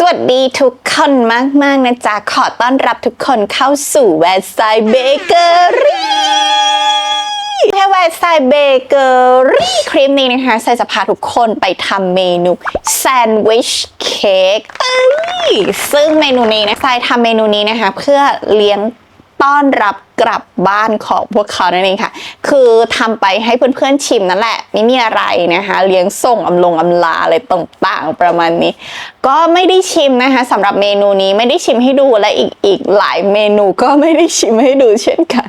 สวัสดีทุกคนมาก ๆ นะจ๊ะ ขอต้อนรับทุกคนเข้าสู่แวร์ไซเบเกอรี่แค่แวร์ไซเบเกอรี่คลิปนี้นะคะไซจะพาทุกคนไปทำเมนูแซนด์วิชเค้กเอ้ยซึ่งเมนูนี้นะไซทำเมนูนี้นะคะ เพื่อเลี้ยง ต้อนรับกลับบ้านของพวกเขานั่นเองค่ะ คือทำไปให้เพื่อนๆชิมนั่นแหละ ไม่มีอะไรนะคะ เลี้ยงส่งอำลงอำลาอะไรต่างๆประมาณนี้ ก็ไม่ได้ชิมนะคะสำหรับเมนูนี้ไม่ได้ชิมให้ดูและอีกอีกหลายเมนูก็ไม่ได้ชิมให้ดูเช่นกัน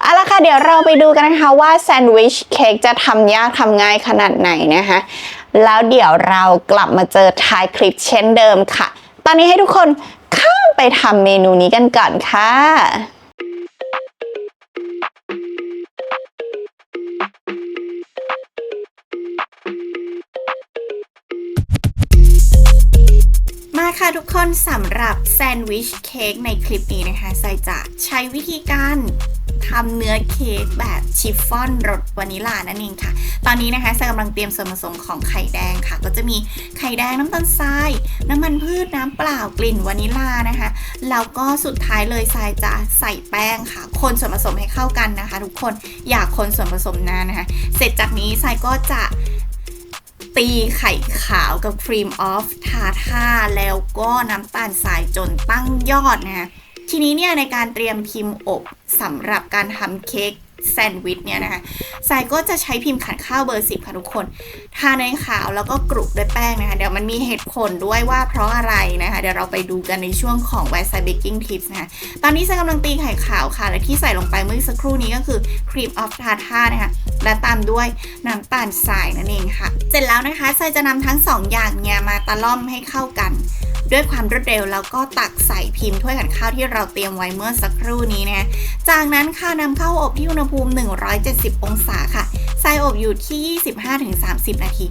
เอาละค่ะเดี๋ยวเราไปดูกันนะคะว่าแซนด์วิชเค้กจะทำยากทำง่ายขนาดไหนนะคะแล้วเดี๋ยวเรากลับมาเจอท้ายคลิปเช่นเดิมค่ะ ตอนนี้ให้ทุกคนข้ามไปทำเมนูนี้กันก่อนค่ะ ค่ะทุกคนสำหรับแซนด์วิชเค้กในคลิปนี้นะคะไซจะใช้วิธีการทำเนื้อเค้กแบบชิฟฟ่อนรสวานิลานั่นเองค่ะ ตอนนี้นะคะไซกำลังเตรียมส่วนผสมของไข่แดงค่ะ ก็จะมีไข่แดงน้ำตาลทราย น้ำมันพืชน้ำเปล่ากลิ่นวานิลานะคะแล้วก็สุดท้ายเลยทรายจะใส่แป้งค่ะ คนส่วนผสมให้เข้ากันนะคะ ทุกคนอยากคนส่วนผสมนานนะคะ เสร็จจากนี้ทรายก็จะ ตีไข่ขาวกับครีมออฟทาท่าแล้วก็น้ำตาลทรายจนตั้งยอดนะทีนี้เนี่ยในการเตรียมพิมพ์อบสำหรับการทำเค้กแซนด์วิชเนี่ยนะคะทรายก็จะใช้พิมพ์ขันข้าวเบอร์สิบค่ะทุกคน ทาเนยขาวแล้วก็กรุบด้วยแป้งนะคะ เดี๋ยวมันมีเหตุผลด้วยว่าเพราะอะไรนะคะ เดี๋ยวเราไปดูกันในช่วงของ w e s t Baking Tips นะคะ ตอนนี้ทรายกำลังตีไข่ขาวค่ะ และที่ใส่ลงไปเมื่อสักครู่นี้ก็คือครีมออฟทาท่านะคะ และตามด้วยน้ำตาลทรายนั่นเองค่ะ เสร็จแล้วนะคะทรายจะนำทั้งสองอย่างเนี่ยมาตะล่อมให้เข้ากัน ด้วยความรวดเร็วแล้วก็ตักใส่พิมพ์ถ้วยขันข้าวที่เราเตรียมไว้เมื่อสักครู่นี้นะจากนั้นค่ะนำเข้าอบที่อุณหภูมิ 170 องศาค่ะใส่อบอยู่ที่ 25-30 นาที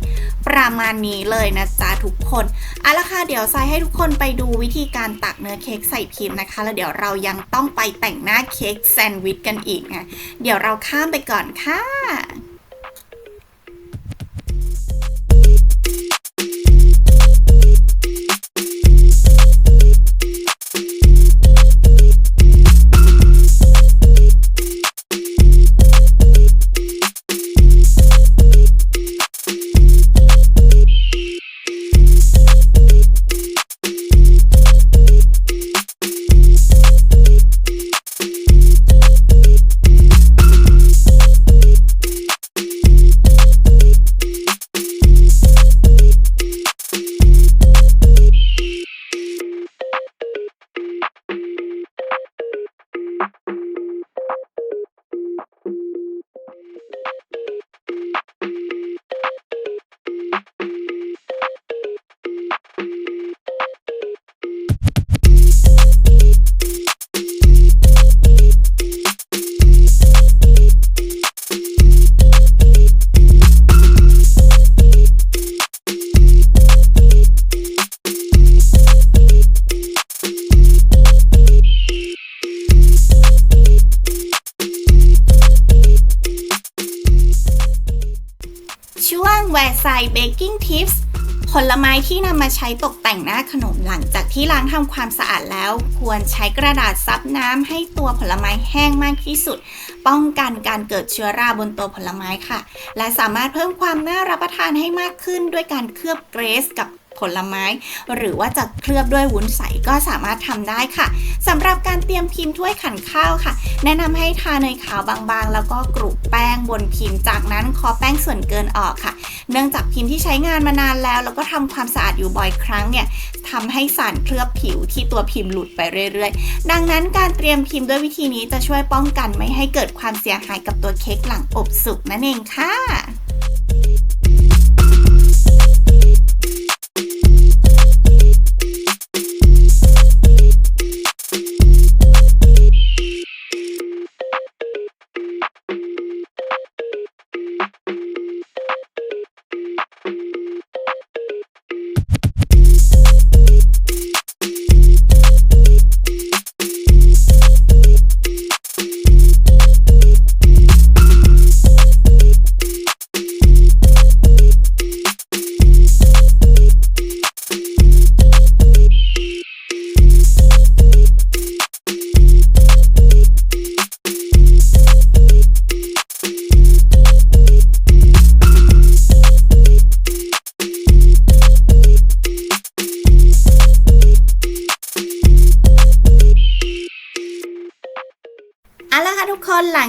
ประมาณนี้เลยนะจ๊ะทุกคนเอาละค่ะเดี๋ยวทรายให้ทุกคนไปดูวิธีการตักเนื้อเค้กใส่พิมพ์นะคะ แล้วเดี๋ยวเรายังต้องไปแต่งหน้าเค้กแซนด์วิชกันอีกนะเดี๋ยวเราข้ามไปก่อนค่ะ เบกกิ้งทิปส์ผลไม้ที่นำมาใช้ตกแต่งหน้าขนมหลังจากที่ล้างทำความสะอาดแล้ว ควรใช้กระดาษซับน้ำให้ตัวผลไม้แห้งมากที่สุด ป้องกันการเกิดเชื้อราบนตัวผลไม้ค่ะ และสามารถเพิ่มความน่ารับประทานให้มากขึ้นด้วยการเคลือบเกรสกับ ผลไม้ หรือว่าจะเคลือบด้วยวุ้นใสก็สามารถทำได้ค่ะสำหรับการเตรียมพิมพ์ถ้วยขันข้าวค่ะ แนะนำให้ทาเนยขาวบางๆ แล้วก็กรุบแป้งบนพิมพ์ จากนั้นเคอแป้งส่วนเกินออกค่ะ เนื่องจากพิมพ์ที่ใช้งานมานานแล้ว แล้วก็ทำความสะอาดอยู่บ่อยครั้งเนี่ยทำให้สารเคลือบผิวที่ตัวพิมพ์หลุดไปเรื่อยๆ ดังนั้นการเตรียมพิมพ์ด้วยวิธีนี้จะช่วยป้องกันไม่ให้เกิดความเสียหายกับตัวเค้กหลังอบสุกนั่นเองค่ะ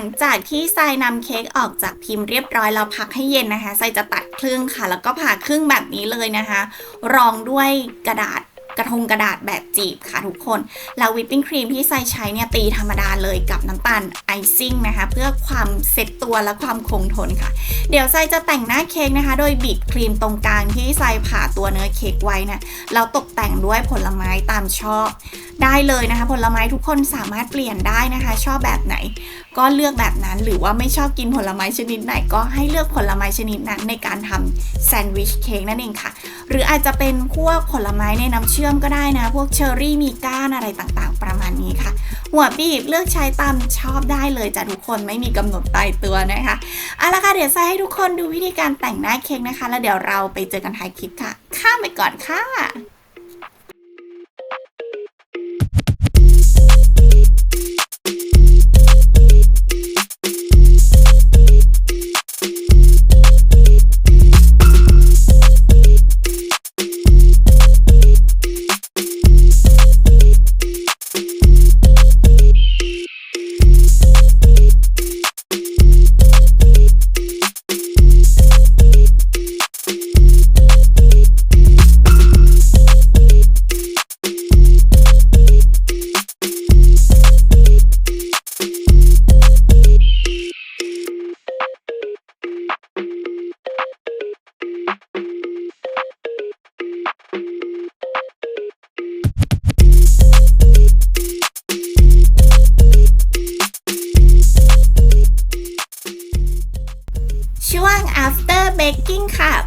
งจากที่ทรายนำเค้กออกจากพิมพ์เรียบร้อยแล้วพักให้เย็นนะคะทรายจะตัดครึ่งค่ะ แล้วก็ผ่าครึ่งแบบนี้เลยนะคะ รองด้วยกระดาษกระทงกระดาษแบบจีบค่ะทุกคน แล้ววิปปิ้งครีมที่ทรายใช้เนี่ยตีธรรมดาเลยกับน้ำตาลไอซิ่งนะคะ เพื่อความเซ็ตตัวและความคงทนค่ะ เดี๋ยวทรายจะแต่งหน้าเค้กนะคะ โดยบีบครีมตรงกลางที่ทรายผ่าตัวเนื้อเค้กไว้นะแล้วตกแต่งด้วยผลไม้ตามชอบ ได้เลยนะคะ ผลไม้ทุกคนสามารถเปลี่ยนได้นะคะ ชอบแบบไหน ก็เลือกแบบนั้นหรือว่าไม่ชอบกินผลไม้ชนิดไหน ก็ให้เลือกผลไม้ชนิดนั้นในการทำแซนด์วิชเค้กนั่นเองค่ะ หรืออาจจะเป็นพวกผลไม้ในน้ำเชื่อมก็ได้นะ พวกเชอร์รี่มีก้านอะไรต่างๆ ประมาณนี้ค่ะ หัวบีบเลือกใช้ตามชอบได้เลยจ้ะทุกคนไม่มีกำหนดตายตัวนะคะเอาละค่ะเดี๋ยวใส่ให้ทุกคนดูวิธีการแต่งหน้าเค้กนะคะ แล้วเดี๋ยวเราไปเจอกันท้ายคลิปค่ะ ข้ามไปก่อนค่ะ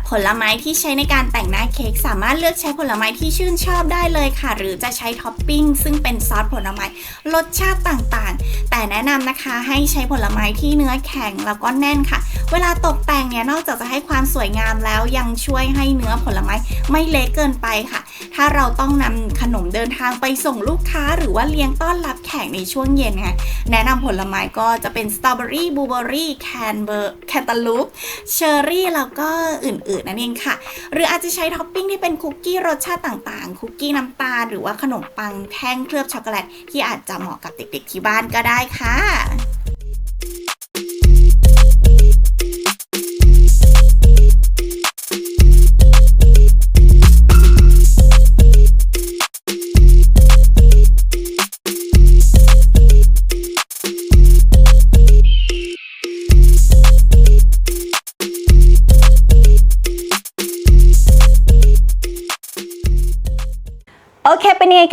ผลไม้ที่ใช้ในการแต่งหน้าเค้กสามารถเลือกใช้ผลไม้ที่ชื่นชอบได้เลยค่ะ หรือจะใช้ท็อปปิ้งซึ่งเป็นซอสผลไม้รสชาติต่างๆ แต่แนะนำนะคะให้ใช้ผลไม้ที่เนื้อแข็งแล้วก็แน่นค่ะ เวลาตกแต่งเนี่ยนอกจากจะให้ความสวยงามแล้วยังช่วยให้เนื้อผลไม้ไม่เละเกินไปค่ะ ถ้าเราต้องนำขนมเดินทางไปส่งลูกค้า หรือว่าเลี้ยงต้อนรับแขกในช่วงเย็นค่ะแนะนำผลไม้ก็จะเป็นสตรอเบอรี่บลูเบอรี่แคนเบอร์แคนตาลูปเชอร์รี่แล้วก็อื่นๆนั่นเองค่ะ หรืออาจจะใช้ท็อปปิ้งที่เป็นคุกกี้รสชาติต่างๆ คุกกี้น้ำตาลหรือว่าขนมปังแท่งเคลือบช็อกโกแลตที่อาจจะเหมาะกับเด็กๆที่บ้านก็ได้ค่ะ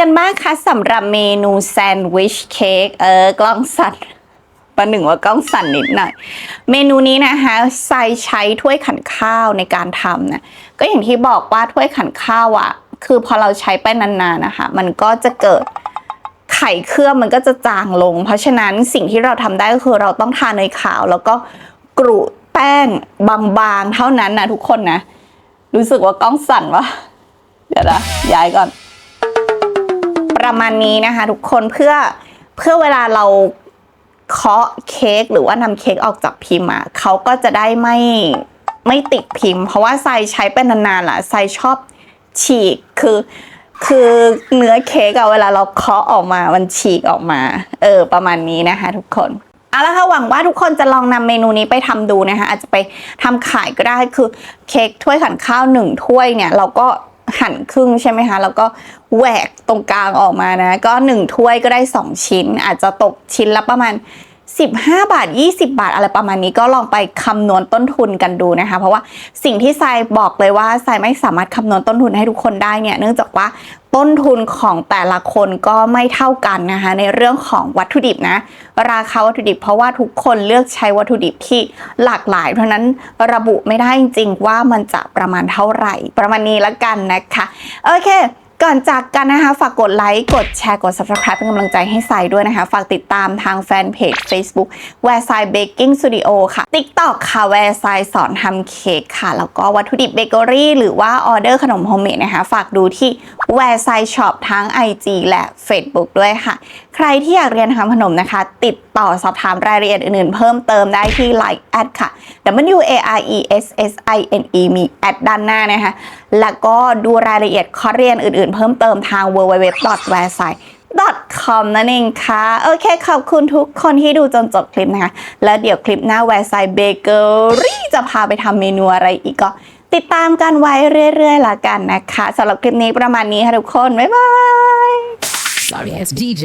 กันบ้างคะสำหรับเมนูแซนด์วิชเค้กเออกล้องสั่นประหนึ่งว่ากล้องสั่นนิดหน่อย เมนูนี้นะคะใส่ใช้ถ้วยขันข้าวในการทำนะก็อย่างที่บอกว่าถ้วยขันข้าวอะ่ะ คือพอเราใช้ไปนานๆนะคะ มันก็จะเกิดไข่เคลือบมันก็จะจางลง เพราะฉะนั้นสิ่งที่เราทำได้ก็คือเราต้องทาเนยขาว แล้วก็กรุแป้งบางๆเท่านั้นนะทุกคนนะ รู้สึกว่ากล้องสั่นวะเดี๋ยวนะย้ายก่อน ประมาณนี้นะคะ ทุกคนเพื่อเพื่อเวลาเราเคาะเค้กหรือว่านำเค้กออกจากพิมพ์อะเขาก็จะได้ไม่ไม่ติดพิมพ์ เพราะว่าไซใช้เป็นนานๆล่ะไซชอบฉีกคือคือเนื้อเค้กอะเวลาเราเคาะออกมามันฉีกออกมา เออ ประมาณนี้นะคะ ทุกคนเอาละค่ะหวังว่าทุกคนจะลองนำเมนูนี้ไปทำดูนะคะ อาจจะไปทำขายก็ได้คือเค้กถ้วยขันข้าวหนึ่งถ้วยเนี่ย เราก็ หั่นครึ่งใช่ไหมคะ แล้วก็แหวกตรงกลางออกมานะ ก็หนึ่งถ้วยก็ได้ 2 ชิ้น อาจจะตกชิ้นละประมาณ 15 บาท 20 บาทอะไรประมาณนี้ก็ลองไปคำนวณต้นทุนกันดูนะคะ เพราะว่าสิ่งที่ทรายบอกเลยว่าทรายไม่สามารถคำนวณต้นทุนให้ทุกคนได้เนี่ยเนื่องจากว่าต้นทุนของแต่ละคนก็ไม่เท่ากันนะคะ ในเรื่องของวัตถุดิบนะ ราคาวัตถุดิบ เพราะว่าทุกคนเลือกใช้วัตถุดิบที่หลากหลาย เพราะนั้นระบุไม่ได้จริงๆว่ามันจะประมาณเท่าไหร่ ประมาณนี้ละกันนะคะโอเค ก่อนจากกันนะคะ ฝากกดไลค์ กดแชร์ กด subscribe เป็นกำลังใจให้ไซด้วยนะคะ ฝากติดตามทางแฟนเพจ Facebook แวร์ไซเบกกิ้งสตูดิโอค่ะ TikTok ค่ะแวร์ไซสอนทำเค้กค่ะ แล้วก็วัตถุดิบเบเกอรี่หรือว่าออเดอร์ขนมโฮมเมดนะคะ ฝากดูที่แวร์ไซช็อปทั้ง IG และ Facebook ด้วยค่ะ ใครที่อยากเรียนทำขนมนะคะ ติดต่อสอบถามรายละเอียดอื่นๆ เพิ่มเติมได้ที่ Line แอดค่ะ W A R E S S I N E มีแอดด้านหน้านะคะ แล้วก็ดูรายละเอียดคอร์สเรียนอื่นๆเพิ่มเติมทาง w w w w a r e s i com นั่นเองค่ะ โอเค ขอบคุณทุกคนที่ดูจนจบคลิปนะคะ แล้วเดี๋ยวคลิปหน้าแวร์ไซเบเกอรี่จะพาไปทำเมนูอะไรอีกก็ ติดตามกันไว้เรื่อยๆละกันนะคะสำหรับคลิปนี้ประมาณนี้ค่ะทุกคน บ๊ายบาย Sorry ass DJ.